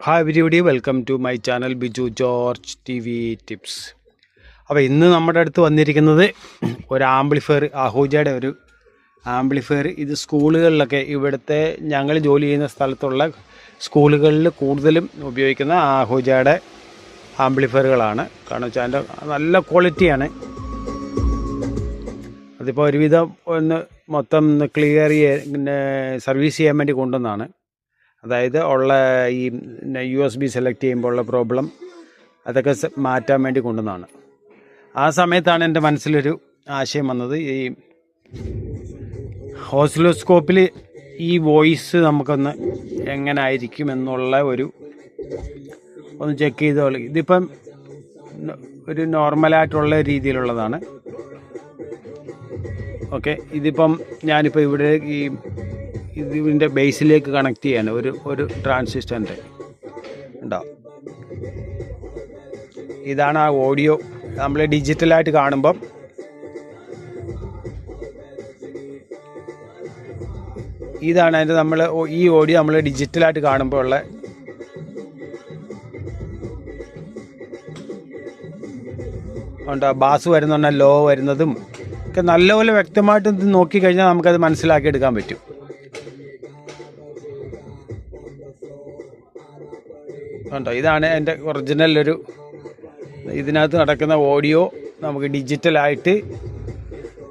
Hi everybody welcome to my channel Biju George T V tips അപ്പോൾ ഇന്ന് നമ്മുടെ അടുത്ത് വന്നിരിക്കുന്നത് ഒരു ആംപ്ലിഫയർ അഹൂജയുടെ ഒരു ആംപ്ലിഫയർ ഇത് സ്കൂളുകളിലൊക്കെ ഇവിടുത്തെ ഞങ്ങൾ ജോലി ചെയ്യുന്ന സ്ഥലത്തുള്ള സ്കൂളുകളിൽ കൂടുതലും ഉപയോഗിക്കുന്ന ആഹൂജയുടെ ആംപ്ലിഫയറുകളാണ് കാരണം വെച്ചാൽ അതിന്റെ നല്ല ക്വാളിറ്റിയാണ് അതിപ്പോൾ ഒരുവിധം ഒന്ന് മൊത്തം ക്ലിയർ ചെയ്യാൻ സർവീസ് ചെയ്യാൻ വേണ്ടി കൊണ്ടുവന്നതാണ്. അതായത് ഉള്ള ഈ യു എസ് ബി സെലക്ട് ചെയ്യുമ്പോൾ ഉള്ള പ്രോബ്ലം അതൊക്കെ മാറ്റാൻ വേണ്ടി കൊണ്ടുവന്നതാണ്. ആ സമയത്താണ് എന്റെ മനസ്സിലൊരു ആശയം വന്നത്. ഈ ഹോസ്ലോസ്കോപ്പിൽ ഈ വോയിസ് നമുക്കൊന്ന് എങ്ങനെ ആയിരിക്കും എന്നുള്ള ഒരു ഒന്ന് ചെക്ക് ചെയ്തോളി ഇതിപ്പം ഒരു നോർമലായിട്ടുള്ള രീതിയിലുള്ളതാണ്. ഓക്കെ ഇതിപ്പം ഞാനിപ്പോൾ ഇവിടെ ഈ ഇതിന്റെ ബേസിലേക്ക് കണക്ട് ചെയ്യാൻ ഒരു ഒരു ട്രാൻസിസ്റ്ററിന്റെ ഉണ്ടോ? ഇതാണ് ആ ഓഡിയോ നമ്മൾ ഡിജിറ്റലായിട്ട് കാണുമ്പം ഇതാണ് അതിന്റെ നമ്മൾ ഈ ഓഡിയോ നമ്മൾ ഡിജിറ്റലായിട്ട് കാണുമ്പോൾ ഉള്ള ഉണ്ടോ? ബാസ് വരുന്നുണ്ട് ലോ വരുന്നതും ഒക്കെ നല്ലപോലെ വ്യക്തമായിട്ട് നോക്കിക്കഴിഞ്ഞാൽ നമുക്കത് മനസ്സിലാക്കിയെടുക്കാൻ പറ്റും. ഉണ്ടോ ഇതാണ് എന്റെ ഒറിജിനൽ ഒരു ഇതിനകത്ത് നടക്കുന്ന ഓഡിയോ നമുക്ക് ഡിജിറ്റലായിട്ട്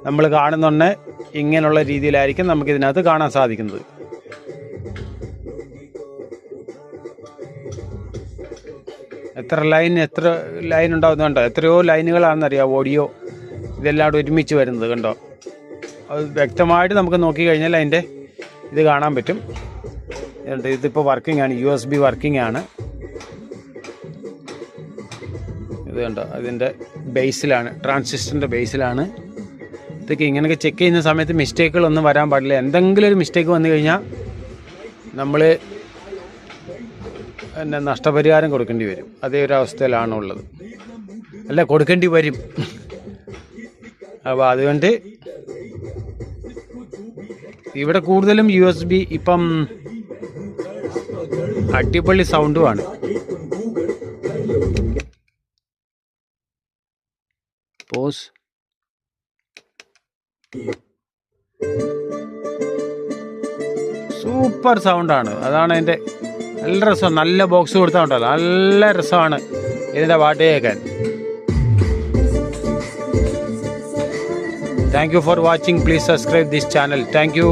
നമ്മൾ കാണുന്നുണ്ട് ഇങ്ങനെയുള്ള രീതിയിലായിരിക്കും നമുക്ക് ഇതിനകത്ത് കാണാൻ സാധിക്കുന്നത്. എത്ര ലൈൻ എത്ര ലൈൻ ഉണ്ടാകുന്നുണ്ടോ എത്രയോ ലൈനുകളാണെന്നറിയാം ഓഡിയോ ഇതെല്ലാം ഒരുമിച്ച് വരുന്നത് കണ്ടോ? അത് വ്യക്തമായിട്ട് നമുക്ക് നോക്കിക്കഴിഞ്ഞാൽ അതിന്റെ ഇത് കാണാൻ പറ്റും. ഇതിപ്പോൾ വർക്കിംഗ് ആണ് യു എസ് ബി വർക്കിംഗ് ആണ്. ഇത് കണ്ടോ അതിന്റെ ബേസിലാണ് ട്രാൻസിസ്റ്ററിന്റെ ബേസിലാണ് ഇതൊക്കെ ഇങ്ങനെയൊക്കെ ചെക്ക് ചെയ്യുന്ന സമയത്ത് മിസ്റ്റേക്കുകളൊന്നും വരാൻ പാടില്ല. എന്തെങ്കിലും ഒരു മിസ്റ്റേക്ക് വന്നു കഴിഞ്ഞാൽ നമ്മൾ പിന്നെ നഷ്ടപരിഹാരം കൊടുക്കേണ്ടി വരും. അതേ ഒരു അവസ്ഥയിലാണ് ഉള്ളത്. അല്ല കൊടുക്കേണ്ടി വരും. അപ്പോൾ അതുകൊണ്ട് ഇവിടെ കൂടുതലും യു എസ് ബി ഇപ്പം അടിപൊളി സൗണ്ടുമാണ് പോസ് സൂപ്പർ സൗണ്ടാണ് അതാണ് അതിന്റെ നല്ല രസം. നല്ല ബോക്സ് കൊടുത്താൽ ഉണ്ടല്ലോ നല്ല രസമാണ് ഇതിന്റെ പാട്ട് കേൾക്കാൻ. Thank you for watching please subscribe this channel thank you